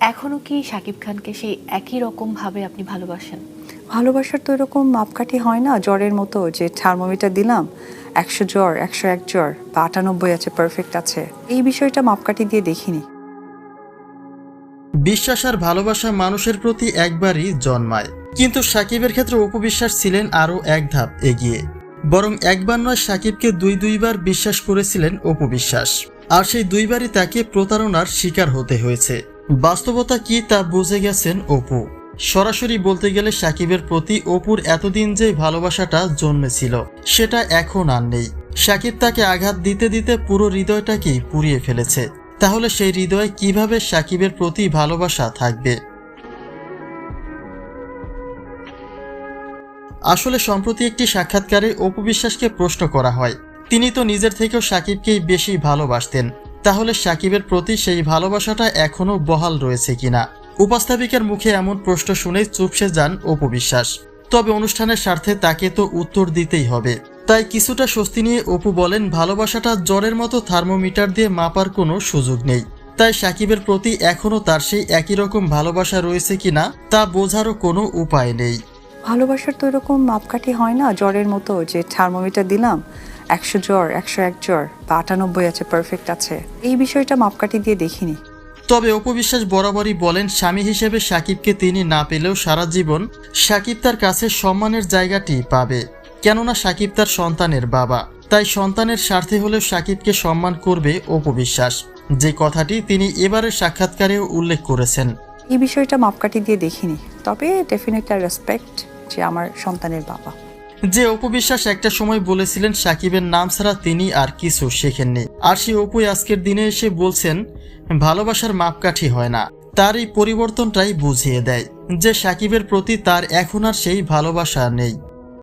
এখনও কি শাকিব খানকে সেই একই রকম ভাবে আপনি ভালোবাসেন? ভালোবাসার তো এরকম মাপকাঠি হয় না জ্বরের মতো যে থার্মোমিটার দিলাম একশো জ্বর একশো এক জ্বর বা আটানব্বই আছে পারফেক্ট আছে। এই বিষয়টা মাপকাঠি দিয়ে দেখিনি। বিশ্বাস আর ভালোবাসা মানুষের প্রতি একবারই জন্মায়। কিন্তু সাকিবের ক্ষেত্রে উপবিশ্বাস ছিলেন আরও এক ধাপ এগিয়ে। বরং একবার নয় সাকিবকে দুই দুইবার বিশ্বাস করেছিলেন অপবিশ্বাস। আর সেই দুইবারই তাকে প্রতারণার শিকার হতে হয়েছে। বাস্তবতা কি তা বুঝে গেছেন অপু। সরাসরি বলতে গেলে সাকিবের প্রতি অপুর এতদিন যে ভালোবাসাটা জন্মেছিল, সেটা এখন আর নেই। সাকিব তাকে আঘাত দিতে দিতে পুরো হৃদয়টাকেই পুড়িয়ে ফেলেছে। তাহলে সেই হৃদয়ে কীভাবে সাকিবের প্রতি ভালোবাসা থাকবে? আসলে সম্প্রতি একটি সাক্ষাৎকারে অপু বিশ্বাসকে প্রশ্ন করা হয়। তিনি তো নিজের থেকেও সাকিবকেই বেশি ভালোবাসতেন। তাহলে সাকিবের প্রতি সেই ভালোবাসাটা এখনও বহাল রয়েছে কিনা? উপস্থাপিকার মুখে এমন প্রশ্ন শুনে চুপসে যান অপু বিশ্বাস। তবে অনুষ্ঠানের স্বার্থে তাকে তো উত্তর দিতেই হবে। তাই কিছুটা স্বস্তি নিয়ে অপু বলেন, ভালোবাসাটা জ্বরের মতো থার্মোমিটার দিয়ে মাপার কোনো সুযোগ নেই। তাই সাকিবের প্রতি এখনও তার সেই একই রকম ভালোবাসা রয়েছে কিনা, তা বোঝারও কোনো উপায় নেই। ভালোবাসার তো এরকম মাপকাঠি হয় না জ্বরের মতো যে থার্মোমিটার দিলাম একশো জ্বর একশো এক জ্বর বা আটানব্বই আছে পারফেক্ট আছে। এই বিষয়টা মাপকাঠি দিয়ে দেখিনি। তবে অপবিশ্বাস বরাবরই বলেন স্বামী হিসেবে সাকিবকে তিনি না পেলেও সারা জীবন সাকিব তার কাছে সম্মানের জায়গাটি পাবে। কেননা সাকিব তার সন্তানের বাবা। তাই সন্তানের স্বার্থে হলেও সাকিবকে সম্মান করবে অপবিশ্বাস। যে কথাটি তিনি এবারের সাক্ষাৎকারেও উল্লেখ করেছেন। এই বিষয়টা মাপকাঠি দিয়ে দেখিনি। তবে ডেফিনেটলি রেসপেক্ট যে আমার সন্তানের বাবা। যে অপবিশ্বাস একটা সময় বলেছিলেন, সাকিবের নাম ছাড়া তিনি আর কিছু শেখেননি। আর সেই অপুই আজকের দিনে এসে বলছেন, ভালোবাসার মাপকাঠি হয় না। তার এই পরিবর্তনটাই বুঝিয়ে দেয় যে সাকিবের প্রতি তার এখন আর সেই ভালোবাসা নেই।